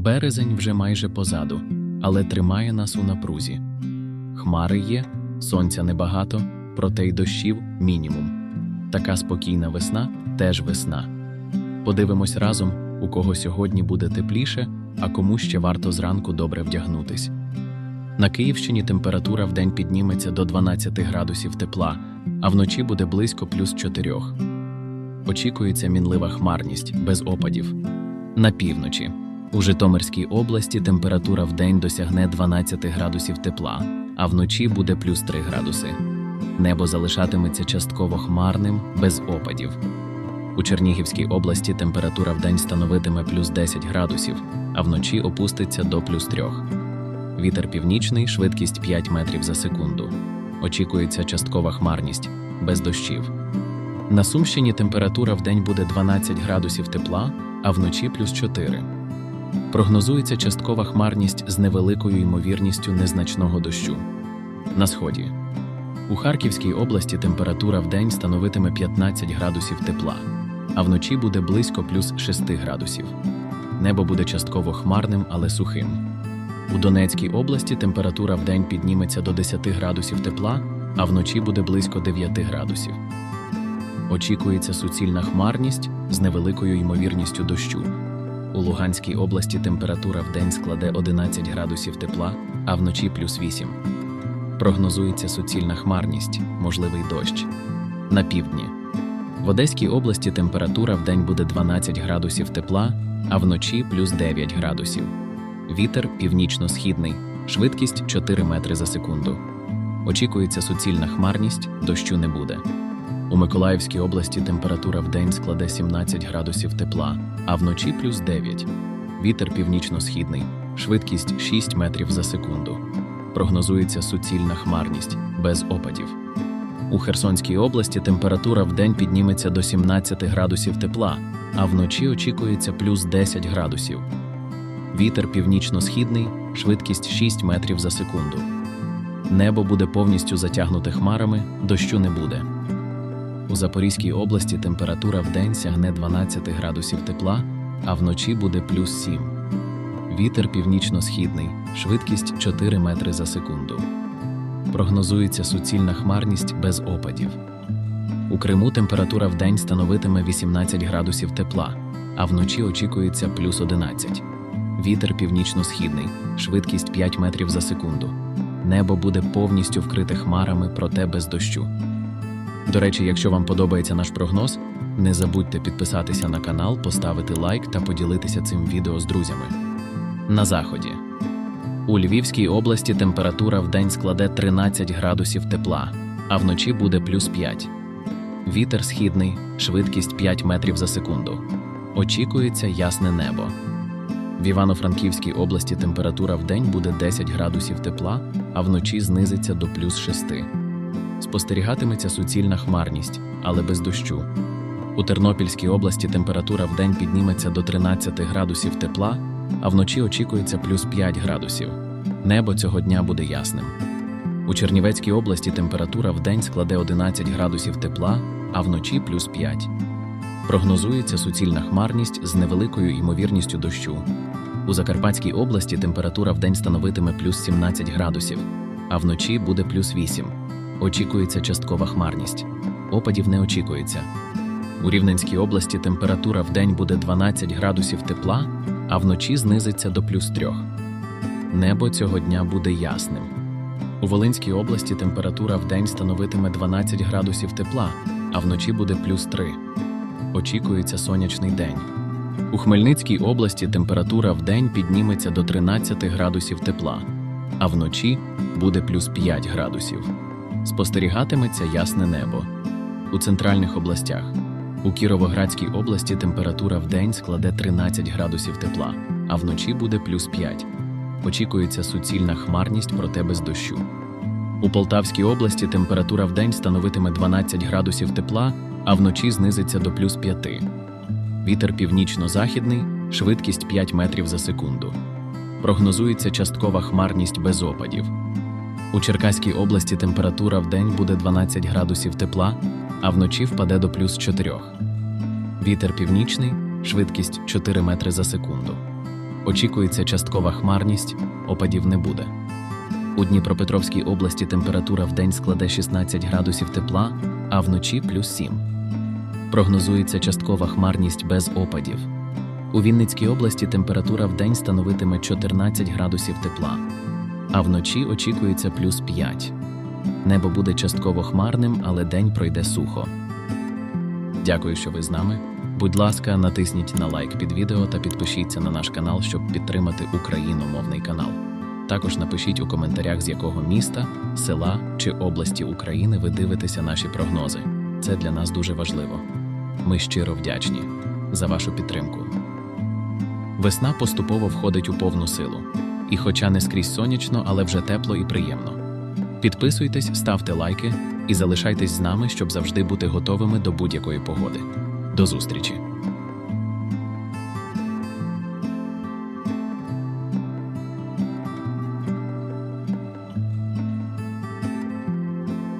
Березень вже майже позаду, але тримає нас у напрузі. Хмари є, сонця небагато, проте й дощів мінімум. Така спокійна весна теж весна. Подивимось разом, у кого сьогодні буде тепліше, а кому ще варто зранку добре вдягнутись. На Київщині температура вдень підніметься до 12 градусів тепла, а вночі буде близько плюс 4. Очікується мінлива хмарність без опадів. На півночі. У Житомирській області температура вдень досягне 12 градусів тепла, а вночі буде плюс 3 градуси. Небо залишатиметься частково хмарним, без опадів. У Чернігівській області температура вдень становитиме плюс 10 градусів, а вночі опуститься до плюс 3. Вітер північний, швидкість 5 метрів за секунду. Очікується часткова хмарність, без дощів. На Сумщині температура вдень буде 12 градусів тепла, а вночі плюс 4. Прогнозується часткова хмарність з невеликою ймовірністю незначного дощу. На сході. У Харківській області температура вдень становитиме 15 градусів тепла, а вночі буде близько плюс 6 градусів. Небо буде частково хмарним, але сухим. У Донецькій області температура вдень підніметься до 10 градусів тепла, а вночі буде близько 9 градусів. Очікується суцільна хмарність з невеликою ймовірністю дощу. У Луганській області температура вдень складе 11 градусів тепла, а вночі плюс 8. Прогнозується суцільна хмарність, можливий дощ. На півдні. В Одеській області температура вдень буде 12 градусів тепла, а вночі плюс 9 градусів. Вітер північно-східний, швидкість 4 метри за секунду. Очікується суцільна хмарність, дощу не буде. У Миколаївській області температура вдень складе 17 градусів тепла, а вночі плюс 9. Вітер північно-східний, швидкість 6 метрів за секунду. Прогнозується суцільна хмарність, без опадів. У Херсонській області температура вдень підніметься до 17 градусів тепла, а вночі очікується плюс 10 градусів. Вітер північно-східний, швидкість 6 метрів за секунду. Небо буде повністю затягнуте хмарами, дощу не буде. У Запорізькій області температура вдень сягне 12 градусів тепла, а вночі буде плюс 7. Вітер північно-східний, швидкість 4 метри за секунду. Прогнозується суцільна хмарність без опадів. У Криму температура вдень становитиме 18 градусів тепла, а вночі очікується плюс 11. Вітер північно-східний, швидкість 5 метрів за секунду. Небо буде повністю вкрите хмарами, проте без дощу. До речі, якщо вам подобається наш прогноз, не забудьте підписатися на канал, поставити лайк та поділитися цим відео з друзями. На заході. У Львівській області температура вдень складе 13 градусів тепла, а вночі буде плюс 5. Вітер східний, швидкість 5 метрів за секунду. Очікується ясне небо. В Івано-Франківській області температура вдень буде 10 градусів тепла, а вночі знизиться до плюс 6. Спостерігатиметься суцільна хмарність, але без дощу. У Тернопільській області температура вдень підніметься до 13 градусів тепла, а вночі очікується плюс 5 градусів. Небо цього дня буде ясним. У Чернівецькій області температура вдень складе 11 градусів тепла, а вночі плюс 5. Прогнозується суцільна хмарність з невеликою ймовірністю дощу. У Закарпатській області температура вдень становитиме плюс 17 градусів, а вночі буде плюс 8. Очікується часткова хмарність. Опадів не очікується. У Рівненській області температура вдень буде 12 градусів тепла, а вночі знизиться до плюс 3. Небо цього дня буде ясним. У Волинській області температура вдень становитиме 12 градусів тепла, а вночі буде плюс 3. Очікується сонячний день. У Хмельницькій області температура вдень підніметься до 13 градусів тепла, а вночі буде плюс 5 градусів. Спостерігатиметься ясне небо. У центральних областях. У Кіровоградській області температура вдень складе 13 градусів тепла, а вночі буде плюс 5. Очікується суцільна хмарність, проте без дощу. У Полтавській області температура вдень становитиме 12 градусів тепла, а вночі знизиться до плюс 5. Вітер північно-західний, швидкість 5 метрів за секунду. Прогнозується часткова хмарність без опадів. У Черкаській області температура вдень буде 12 градусів тепла, а вночі впаде до плюс 4. Вітер північний, швидкість 4 метри за секунду. Очікується часткова хмарність, опадів не буде. У Дніпропетровській області температура в день складе 16 градусів тепла, а вночі плюс 7. Прогнозується часткова хмарність без опадів. У Вінницькій області температура в день становитиме 14 градусів тепла, а вночі очікується плюс 5. Небо буде частково хмарним, але день пройде сухо. Дякую, що ви з нами. Будь ласка, натисніть на лайк під відео та підпишіться на наш канал, щоб підтримати україномовний канал. Також напишіть у коментарях, з якого міста, села чи області України ви дивитеся наші прогнози. Це для нас дуже важливо. Ми щиро вдячні за вашу підтримку. Весна поступово входить у повну силу. І хоча не скрізь сонячно, але вже тепло і приємно. Підписуйтесь, ставте лайки і залишайтесь з нами, щоб завжди бути готовими до будь-якої погоди. До зустрічі!